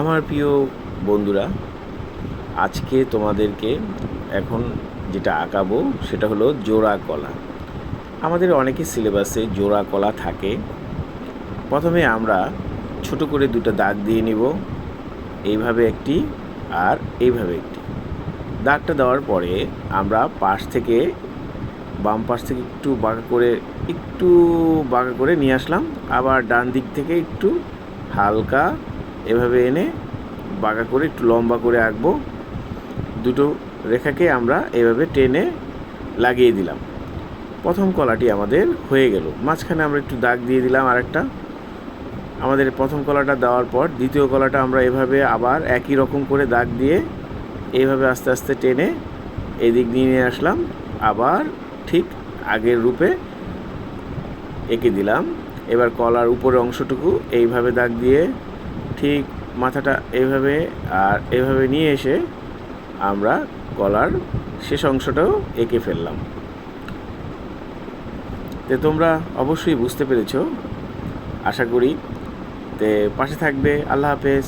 আমার প্রিয় বন্ধুরা, আজকে তোমাদেরকে এখন যেটা আঁকাবো সেটা হলো জোড়া কলা। আমাদের অনেকের সিলেবাসে জোড়া কলা থাকে। প্রথমে আমরা ছোট করে দুটো দাগ দিয়ে নিব, এইভাবে একটি আর এইভাবে একটি। দাগটা দেওয়ার পরে আমরা পাশ থেকে, বাম পাশ থেকে একটু বাঁকা করে, একটু বাঁকা করে নিয়ে আসলাম। আবার ডান দিক থেকে একটু হালকা এভাবে এনে বাঁকা করে, একটু লম্বা করে আঁকবো। দুটো রেখাকে আমরা এভাবে টেনে লাগিয়ে দিলাম। প্রথম কলাটি আমাদের হয়ে গেল। মাঝখানে আমরা একটু দাগ দিয়ে দিলাম আরেকটা। আমাদের প্রথম কলাটা দেওয়ার পর দ্বিতীয় কলাটা আমরা এভাবে আবার একই রকম করে দাগ দিয়ে এইভাবে আস্তে আস্তে টেনে এদিক দিয়ে নিয়ে আসলাম। আবার ঠিক আগের রূপে এঁকে দিলাম। এবার কলার উপরের অংশটুকু এইভাবে দাগ দিয়ে ঠিক মাথাটা এভাবে আর এভাবে নিয়ে এসে আমরা গলার শেষ অংশটাও এঁকে ফেললাম। তে তোমরা অবশ্যই বুঝতে পেরেছ। আশা করি তে পাশে থাকবে। আল্লাহ হাফেজ।